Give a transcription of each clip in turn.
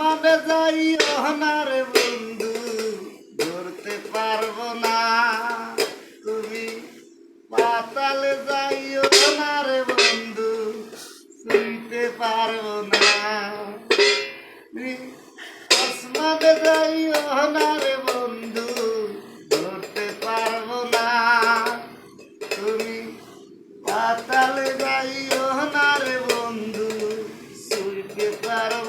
আসমানে যাই ওহনারে বন্ধু, ধরতে পারব না। তুমি পাতালে যাই ওহনারে বন্ধু, শুনতে পারব না। আসমানে যাই ওহনারে বন্ধু, ধরতে পারব না। তুমি পাতালে যাইও না রে বন্ধু শুইতে পারব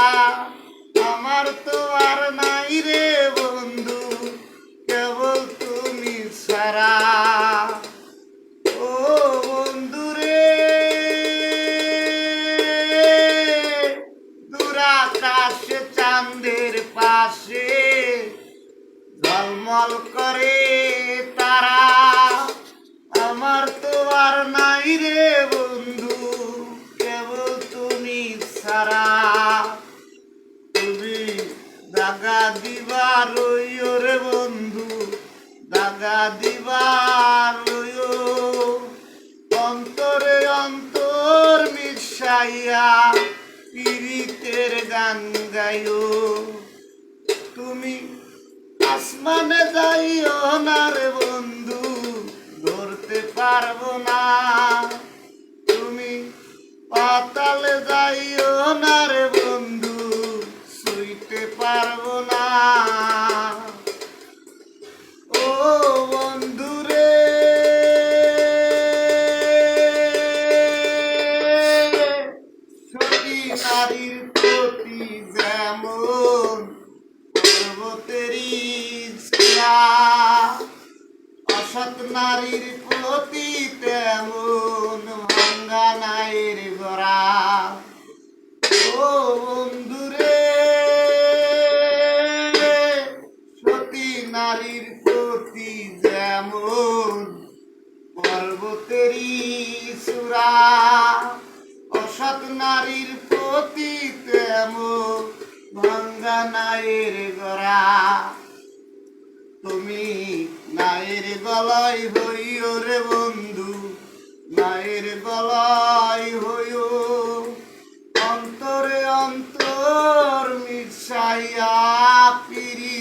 আমার তো আর নাই রে বন্ধু, কেবল তুমি সারা ও বন্ধু রে, দূরাকাশে চাঁদের পাশে ঝলমল করে দাগা দিবার রে বন্ধু, দাগা দিবার অন্তরে অন্তর মিশাইয়া পীড়িতের গান গাইও। তুমি আসমানে যাইও না রে বন্ধু, ধরতে পারব না। তুমি পাতালে যাইও না রে বন্ধু নারীর প্রতি যেমন পর্বতেরই অসৎ নারীর প্রতি তেমন ভাঙ্গা নাইর গড়া ও বন্ধুরে সতী নারীর প্রতি যেমন পর্বতেরই সুরা নাইর গড়া। তুমি নায়ের গলায় হইও রে বন্ধু নায়ের গলায় হইও। অন্তরে অন্তর মিশাইয়া পিরিতে